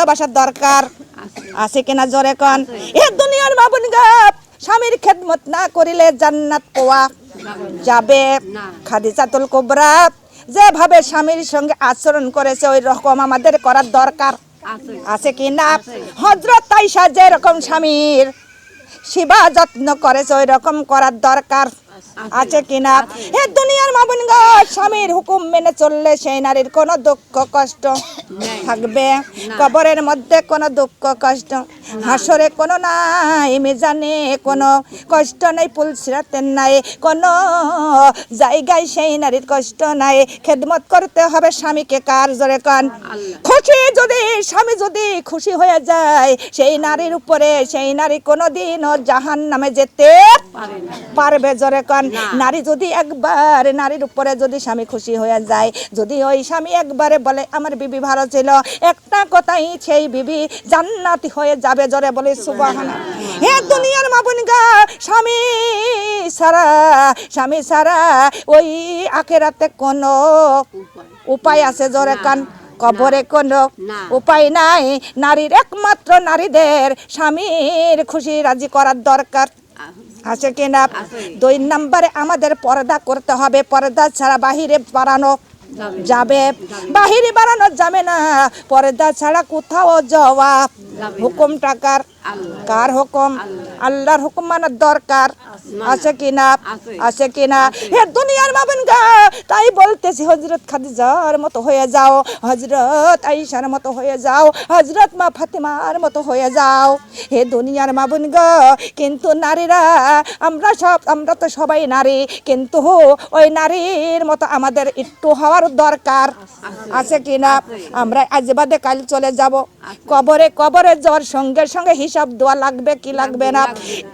ভালোবাসার দরকার। আছে কিনা জোরে কন এ দুনিয়ার বাবুন গাপ স্বামীর খেদমত না করিলে জান্নাত পোয়া যাবে। খাদিজাতুল কুবরা যেভাবে স্বামীর সঙ্গে আচরণ করেছে ওই রকম আমাদের করার দরকার। আছে। কি না হজরত তাইসা যেরকম স্বামীর সেবা যত্ন করেছে ওই রকম করার দরকার। আছে কিনা? হে দুনিয়ার মামুন স্বামীর হুকুম মেনে চললে সেই নারীর কোনো দুঃখ কষ্ট থাকবে? কবরের মধ্যে কোনো দুঃখ কষ্ট হাসরে কোনো নাই মিজানে কোনো কষ্ট নাই পুলসিরাতের নাই কোনো জায়গায় সেই নারীর কষ্ট নাই। খেদমত করতে হবে স্বামীকে কার জোরে কান? খুশি যদি স্বামী যদি খুশি হয়ে যায় সেই নারীর উপরে সেই নারী কোনোদিন ও জাহান নামে যেতে পারবে জোরে কান। নারী যদি একবার নারীর উপরে যদি স্বামী খুশি হয়ে যায় যদি ওই স্বামী একবারে বলে আমার বিবি ভালো ছিল। একটা কথাই সেই বিবি জান্নাতি হয়ে যাবে জোরে বলে সুবহানা হে দুনিয়ার মাবুনগা স্বামী সারা স্বামী সারা ওই আখেরাতে কোনো উপায় আছে জোরে কান? কবরে কোনো উপায় নাই। নারীর একমাত্র নারীদের স্বামীর খুশি রাজি করার দরকার। আছে কিনা? দুই নম্বরে আমাদের পর্দা করতে হবে। পর্দা ছাড়া বাহিরে বাড়ানো যাবে। বাহিরে বাড়ানো যাবে না। পর্দা ছাড়া কোথাও যাওয়া। হুকুম টাকার কার হুকুম? আল্লাহর হুকুম মানার দরকার। আছে কিনা আছে কিনা হে দুনিয়ার মাবেন গা তাই বলতেছি হজরত খাদিজার মতো হয়ে যাও। হজরত আইসার মতো হয়ে যাও। হজরত মা ফাতেমার মতো হয়ে যাও। হে দুনিয়ার মাবুন গো কিন্তু নারীরা আমরা সব আমরা তো সবাই নারী কিন্তু ওই নারীর মতো আমাদের একটু হওয়ার দরকার। আছে কিনা আমরা আজ বাদে কাল চলে যাব। কবরে কবরে জ্বর সঙ্গে সঙ্গে হিসাব দেওয়া লাগবে কি লাগবে না?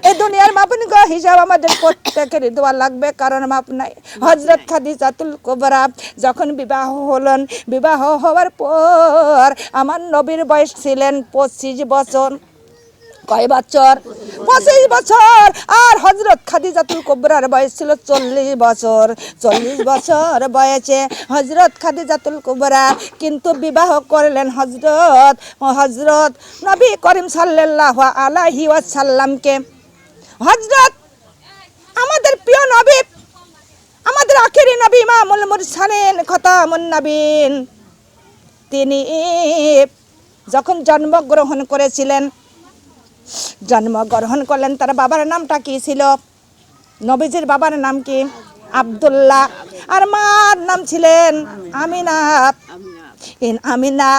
এ দুনিয়ার মাপন গো হিসাব আমাদের প্রত্যেকের দেওয়া লাগবে কারণ মাপ নাই। হজরত খাদিজাতুল কোবরা যখন বিবাহ হলেন বিবাহ হওয়ার পর আমার নবীর বয়স ছিলেন পঁচিশ বছর। কয় বছর? পঁচিশ বছর। আর হজরত খাদিজাতুল কোবরার বয়স ছিল চল্লিশ বছর। চল্লিশ বছর বয়সে হজরত খাদিজাতুল কোবরা কিন্তু বিবাহ করলেন হজরত হজরত নবী করিম সাল্লাহ আলাহি ওয়াসাল্লামকে। হজরত আমাদের প্রিয় নবী, আমাদের আখেরি নবী ইমামুল মুরসালিন, খতামুন নবীন। তিনি যখন জন্মগ্রহণ করেছিলেন জন্মগ্রহণ করলেন। তার বাবার নামটা কি ছিল? নবীজির বাবার নাম কি? আব্দুল্লাহ। আর মার নাম ছিলেন আমিনা। আমিনা।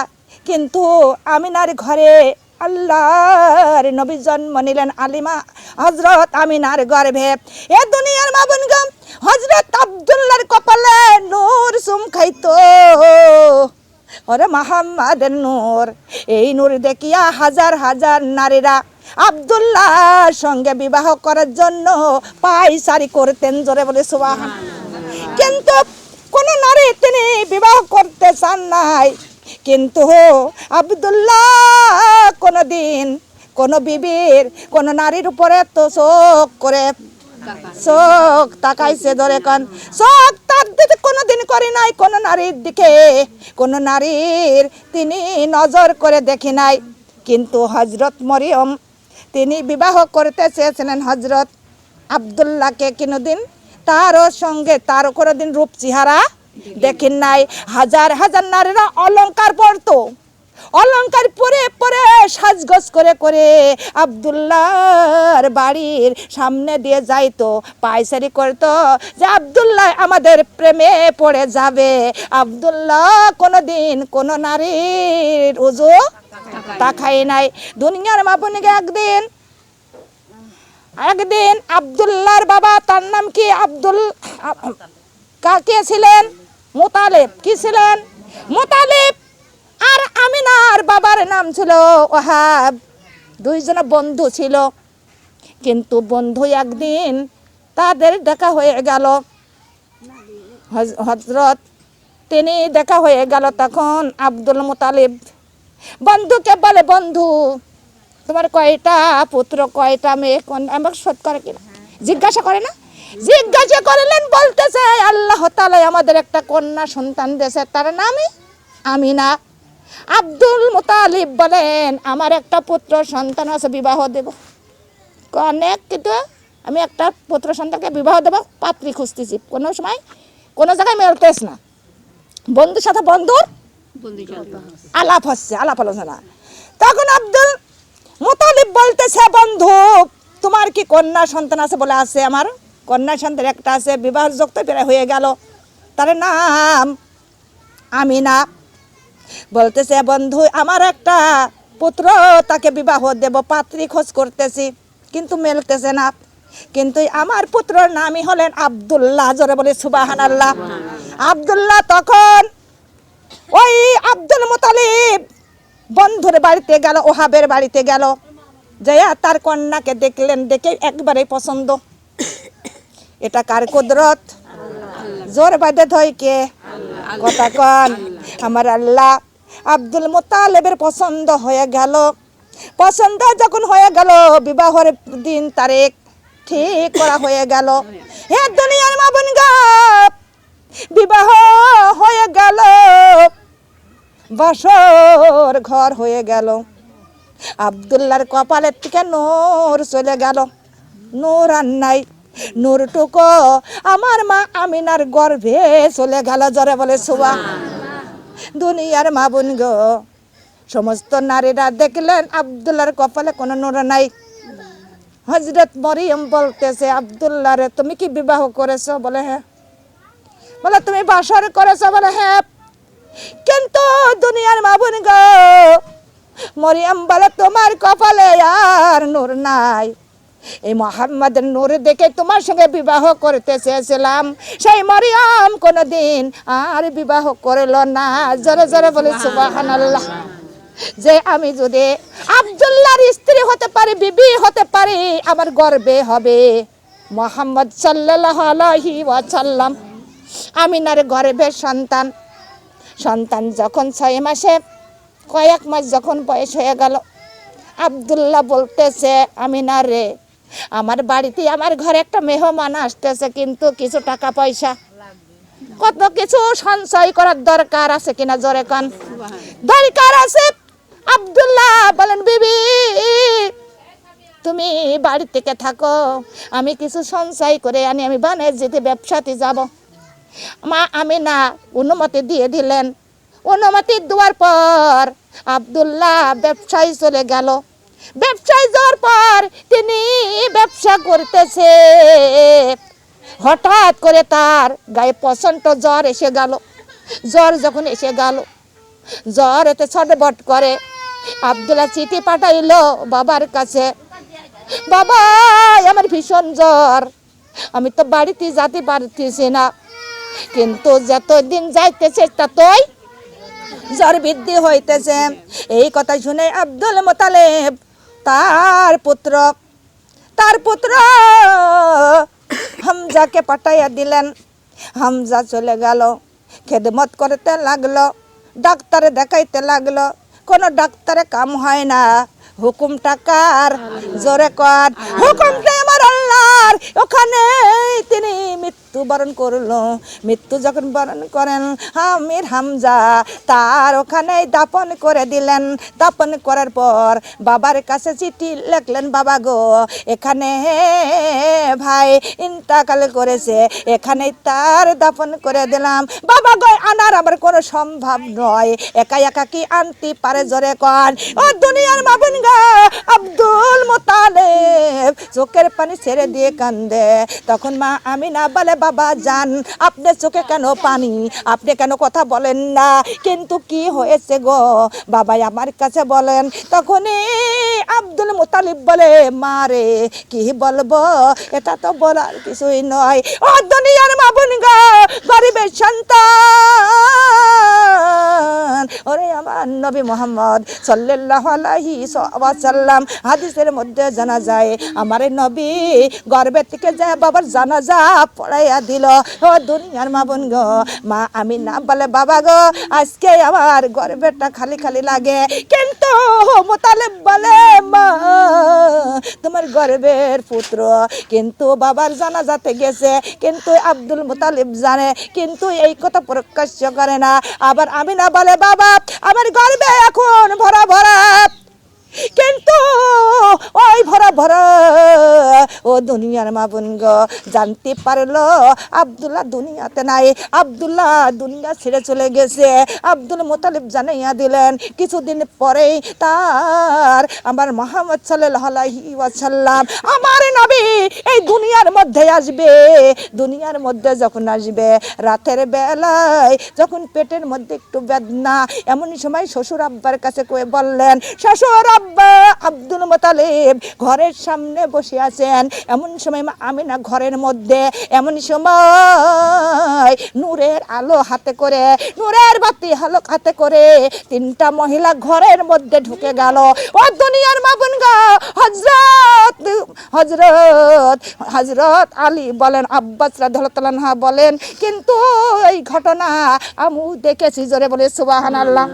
কিন্তু আমিনার ঘরে আল্লাহর নবী জন্ম নিলেন আলিমা হজরত আমিনার গর্ভে। এ দুনিয়ার মাবুন গম হজরত আব্দুল্লাহর কপালে নূর সুম খাইতো। ওরে মাহাম্মাদের নূর, এই নূর দেখিয়া হাজার হাজার নারীরা আব্দুল্লাহর সঙ্গে বিবাহ করার জন্য পাইসারি করতেন জোরে বলে সুবাহান কিন্তু কোন নারী তিনি বিবাহ করতে চান নাই। কিন্তু আব্দুল্লাহ কোন বিবির, কোন নারীর উপরে তো চোখ করে চোখ তাকাইছে ধরে কান। চোখ তার দিকে কোনোদিন করে নাই, কোন নারীর দিকে। কোন নারীর তিনি নজর করে দেখি নাই। কিন্তু হজরত মরিয়ম তিনি বিবাহ করতে চেয়েছিলেন হজরত আবদুল্লাহকে। কোনোদিন তারও সঙ্গে তার কোনোদিন রূপ চেহারা দেখেন নাই। হাজার হাজার নারীরা অলংকার পরতো। অলংকার পরে পরে সাজগোজ করে করে আবদুল্লাহর বাড়ির সামনে দিয়ে যাইতো পায়সারি করতো যে আবদুল্লাহ আমাদের প্রেমে পড়ে যাবে। আবদুল্লাহ কোনোদিন কোনো নারীর উজু তাকাই নাই। দুনিয়ার মাপনিকে একদিন একদিন আবদুল্লাহর বাবা, তার নাম কি? আব্দুল কাকে ছিলেন? মোতালেব। কি ছিলেন? মোতালেব। আর আমিনার বাবার নাম ছিল ওহাব। দুইজনে বন্ধু ছিল। কিন্তু বন্ধু একদিন তাদের দেখা হয়ে গেল। হজ- হজরত, তিনি দেখা হয়ে গেল তখন আব্দুল মোতালিব। বন্ধুকে বলে বন্ধু তোমার কয়টা পুত্র কয়টা মেয়ে কোন আমাকে শোধ করে কিনা। জিজ্ঞাসা করে না? জিজ্ঞাসা করলেন বলতেছে আল্লাহ তালাই আমাদের একটা কন্যা সন্তান দেশে তার নামই আমি না আব্দুল মুতালিব বলেন আমার একটা পুত্র সন্তান আছে বিবাহ দেব। অনেক কিন্তু আমি একটা পুত্র সন্তানকে বিবাহ দেব পাত্রী খুঁজতেছি। কোনো সময় কোনো জায়গায় মেলতেস না। বন্ধুর সাথে বন্ধুর আলাপ হচ্ছে আলাপ আলোচনা। তখন আব্দুল মুতালিব বলতেছে বন্ধু তোমার কি কন্যা সন্তান আছে বলে আছে আমার? কন্যা সন্তান একটা আছে বিবাহ যুক্ত প্রায় হয়ে গেল। তার নাম আমিনা। বলতেছে বন্ধু আমার একটা পুত্র তাকে বিবাহ দেব পাত্রী খোঁজ করতেছি কিন্তু মেলতেছে না। কিন্তু আমার পুত্রর নামই হলেন আব্দুল্লাহ জোরে বলে সুবাহান আল্লাহ আব্দুল্লাহ তখন ওই আব্দুল মুতালিব বন্ধুর বাড়িতে গেল, ওহাবের বাড়িতে গেল। জয়া তার কন্যাকে দেখলেন, দেখে একবারে পছন্দ। এটা কার কুদরত? জোর বাদে ধয় কে? কথা কন। আমার আল্লাহ আব্দুল মোতালেবের পছন্দ হয়ে গেল। পছন্দ যখন হয়ে গেল, বিবাহের দিন তারিখ ঠিক করা হয়ে গেল। হে দুনিয়ার মাবন গাপ বিবাহ হয়ে গেল। বাসর ঘর হয়ে গেল। আবদুল্লার কপালের থেকে নোর চলে গেল। নূর আর নাই নূরটুকু আমার মা আমিনার গর্ভে চলে গেল জরে বলে সুবা দুনিয়ার মা বোন গো, সমস্ত নারীরা দেখলেন আবদুল্লার কপালে কোনো নোর নাই। হজরত মরিয়ম বলতেছে, আবদুল্লাহ রে, তুমি কি বিবাহ করেছ? বলে হ্যাঁ। বলে, তুমি বাসর করেছ বলে হ্যাঁ। কিন্তু দুনিয়ার মা বোন গো, মরিয়ম বলে, তোমার কপালে আর নূর নাই। এই মোহাম্মদের নূর দেখে তোমার সঙ্গে বিবাহ করতে চেয়েছিলাম। সেই মরিয়ম কোনোদিন আর বিবাহ করল না। জোরে জোরে বলে সুবাহান যে আমি যদি আবদুল্লাহর স্ত্রী হতে পারি, বিবি হতে পারি, আমার গর্বে হবে। মোহাম্মদ সাল্লাহ আলাইহি ওয়াসাল্লাম আমিনার গর্ভের সন্তান। সন্তান যখন ছয় মাসে, কয়েক মাস যখন বয়স হয়ে গেল, আবদুল্লাহ বলতেছে, আমিনা রে, আমার বাড়িতে আমার ঘরে একটা মেহমান আসতেছে, কিন্তু কিছু টাকা পয়সা। কত কিছু সঞ্চয় করার দরকার আছে কিনা জোরে কান? দরকার আছে। আবদুল্লাহ বলেন, বিবি, তুমি বাড়ি থেকে থাকো, আমি কিছু সঞ্চয় করে আনি, আমি বানের যেতে ব্যবসাতে যাব। মা আমি না অনুমতি দিয়ে দিলেন। অনুমতি দেওয়ার পর আবদুল্লাহ ব্যবসায় চলে গেল। ব্যবসায় যাওয়ার পর তিনি ব্যবসা করতেছে। হঠাৎ করে তার গায়ে প্রচণ্ড জ্বর এসে গেল। জ্বর যখন এসে গেল, জ্বর এতে ছটবট করে। আবদুল্লাহ চিঠি পাঠাইলো বাবার কাছে। বাবা আমার ভীষণ জ্বর। আমি তো বাড়িতে যেতে পারতেছি না। কিন্তু যতদিন যাইতেছে ততই জ্বর বৃদ্ধি হইতেছে। এই কথা শুনে আব্দুল মোতালেব, তার পুত্র তার পুত্র হামজাকে পাঠাইয়া দিলেন। হামজা চলে গেল। খেদমত করতে লাগল। ডাক্তারে দেখাইতে লাগল। কোনো ডাক্তারে কাম হয় না। হুকুম টাকার জোরে কর। হুকুমটা আমার আল্লাহর। ওখানে তিনি মৃত্যু বরণ করল। মৃত্যু যখন বরণ করেন আমির হামজা তার ওখানে দাপন করে দিলেন। দাপন করার পর বাবার কাছে চিঠি লিখলেন, বাবা গো, এখানে ভাই ইন্তাকাল করেছে, এখানে তার দাপন করে দিলাম। বাবা গো, আনার আমার কোনো সম্ভব নয়। একা একা কি আনতে পারে জোরে কন? ও দুনিয়ার মাবুন গা, আব্দুল মোতালেব। চোখের পানি ছেড়ে দিয়ে কান্দে। তখন মা আমি না বলে বাবা যান। আপনার চোখে কেন পানি? আপনি কেন কথা বলেন না? কিন্তু কি হয়েছে গো? বাবাই আমার কাছে বলেন, তখনই আব্দুল মোতালিব বলে মারে কি বলব? এটা তো বলার কিছুই নয়। ও দুনিয়ার মাবুন গা, গরিবের সন্তান। ওরে আমার নবী মোহাম্মদ সাল্লাল্লাহু আলাইহি ওয়াসাল্লাম, হাদিসের মধ্যে জানা যায়, আমার নবী গর্বের থেকে যায়, বাবার জানাজা পড়াই দিল। ও দুনিয়ার মা বোন গো, মা আমি না বলে বাবা গো, আজকে আমার গর্বেরটা খালি খালি লাগে। কিন্তু মোতালেব বলে, মা, তোমার গর্বের পুত্র, কিন্তু বাবার জানাজাতে গেছে, কিন্তু আব্দুল মুতালিব জানে, কিন্তু এই কথা প্রকাশ্য করে না। আবার আমি না বলে, বাবা, আমার গর্বে এখন ভরা ভরা। কিন্তু ওই ভরা ভরা ও দুনিয়ার মা বোন গো জানতে পারল আব্দুল্লাহ দুনিয়াতে নাই। আব্দুল্লাহ দুনিয়া ছেড়ে চলে গেছে। আব্দুল মোতালিব জানাইয়া দিলেন, কিছুদিন পরেই তার আমার মোহাম্মদ সাল্লাহ ওয়াসাল্লাম, আমার নবী এই দুনিয়ার মধ্যে আসবে। দুনিয়ার মধ্যে যখন আসবে, রাতের বেলায় যখন পেটের মধ্যে একটু বেদনা, এমন সময় শ্বশুর আব্বার কাছে কয়ে বললেন, শ্বশুর আব্বা, আব্দুল মোতালিব ঘরের সামনে বসে আছেন এমন সময় মা আমিনা ঘরের মধ্যে, এমন সময় নূরের আলো হাতে করে, নূরের বাতি আলো হাতে করে তিনটা মহিলা ঘরের মধ্যে ঢুকে গেল। ও দুনিয়ার মাবুন গা হজরত হজরত হজরত আলী বলেন, আব্বাস রাধা বলেন, কিন্তু এই ঘটনা আমু দেখেছি জোরে বলে সুবাহান আল্লাহ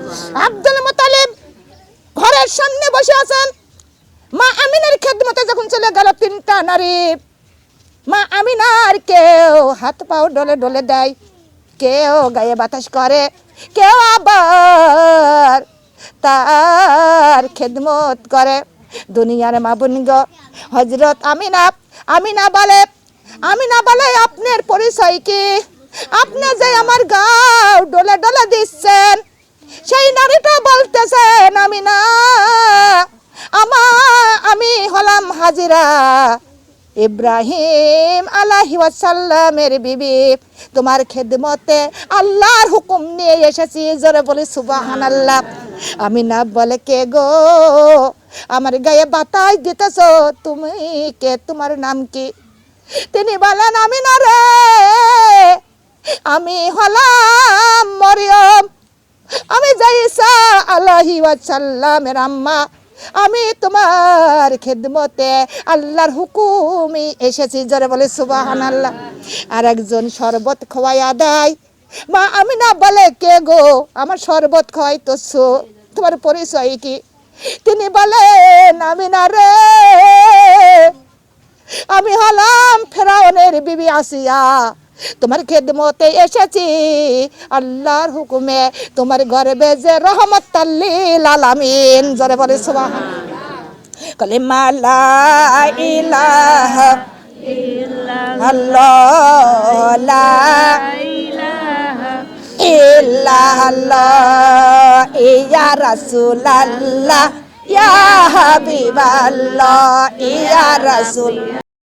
আব্দুল মোতালিব ঘরের সামনে বসে আছেন। মা আমিনার খেদমতে যখন চলে গেল তিনটা নারী, মা আমিনার কেউ হাত পাও ডলে ডলে দেয়, কেউ গায়ে বাতাস করে, কেউ আবার তার খেদমত করে। দুনিয়ার মাবুন গো হজরত আমিনা আমিনা বলে আমিনা বলে, আপনার পরিচয় কি? আপনি যে আমার গাও ডলে ডলে দিচ্ছেন, সেই নারীটা বলতেছেন আমি না আমা, আমি হলাম হাজিরা। ইব্রাহিম আলাহি ওয়াসাল্লামের বিবি। তোমার খেদমতে আল্লাহর হুকুম নিয়ে এসেছি, জোরে বলি সুবাহান আল্লাহ আমি না বলে কে গো? আমার গায়ে বাতাস দিতেছ, তুমি কে? তোমার নাম কি? তিনি বলেন, আমি না রে। আমি হলাম মরিয়ম। আমি যাইসা আল্লাহি ওয়াসাল্লামের আম্মা। আমি তোমার খেদমতে আল্লাহর হুকুমই এসেছি। জোরে বলে সুবাহান আল্লাহ আর একজন শরবত খোয়াইয়া দেয়। মা আমি না বলে, কে গো? আমার শরবত খোয়াই তো তোমার পরিচয় কি? তিনি বলেন আমি না রে। আমি হলাম ফেরাউনের বিবি আসিয়া। তোমার খেদমতে এসেছি, আল্লাহর হুকুমে তোমার গর্বে যে রহমত আলামিন। জরে বলে সুবহান কালিমা লা ইলাহা আল্লাহ ইয়া ইয়া হাবিবাল্লাহ। ইয়া রাসূল।